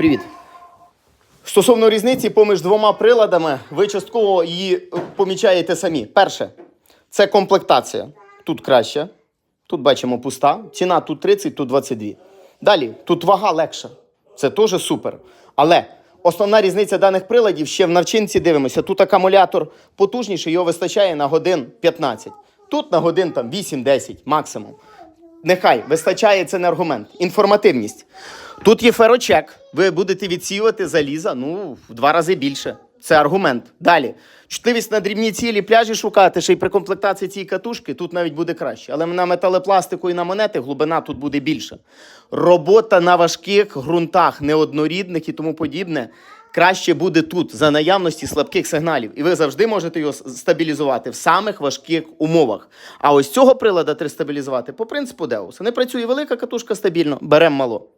Привіт. Стосовно різниці поміж двома приладами, ви частково її е, помічаєте самі. Перше, це комплектація. Тут краще. Тут бачимо пуста. Ціна тут 30, тут 22. Далі, тут вага легша. Це теж супер. Але основна різниця даних приладів ще в навчинці дивимося. Тут акумулятор потужніший, його вистачає на годин 15. Тут на годин там 8-10 максимум. Нехай вистачає це не аргумент. Інформативність. Тут є ферочек. Ви будете відсіювати заліза ну, в два рази більше. Це аргумент. Далі. Чутливість на дрібні цілі пляжі шукати, ще й при комплектації цієї катушки тут навіть буде краще. Але на металопластику і на монети глибина тут буде більша. Робота на важких ґрунтах, неоднорідних і тому подібне. Краще буде тут за наявності слабких сигналів, і ви завжди можете його стабілізувати в самих важких умовах. А ось цього прилада треба стабілізувати по принципу Деуса. Не працює велика катушка стабільно, беремо мало.